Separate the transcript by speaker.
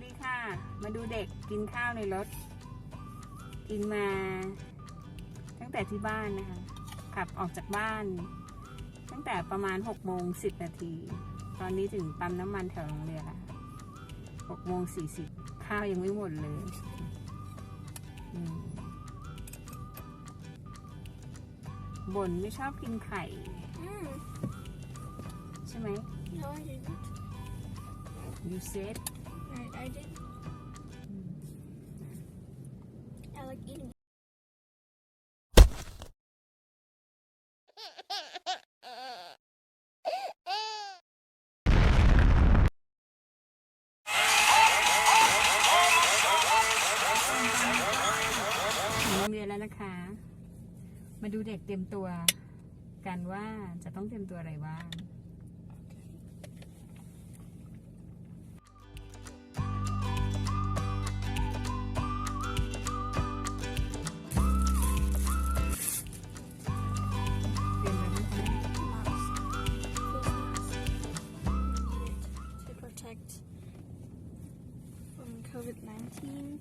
Speaker 1: ด็กกินข้าวในรถ กินมาตั้งแต่ที่บ้านนะคะ ขับออกจากบ้าน ตั้งแต่ประมาณ6โมง10 นาที ตอนนี้ถึงปั๊มน้ำมันแถวโรงเรียนละ6โมง40 ข้าวยังไม่หมดเลยอืมบ่นไม่ชอบกินไข่
Speaker 2: Mm.
Speaker 1: ใช่ไหม
Speaker 2: No, I didn't.
Speaker 1: you said
Speaker 2: I, I didn't. I like eating.
Speaker 1: ถึงโรงเรียนแล้วนะคะมาดูเด็กเตรียมตัวกันว่าจะต้องเตรียมตัวอะไรบ้าง COVID-19.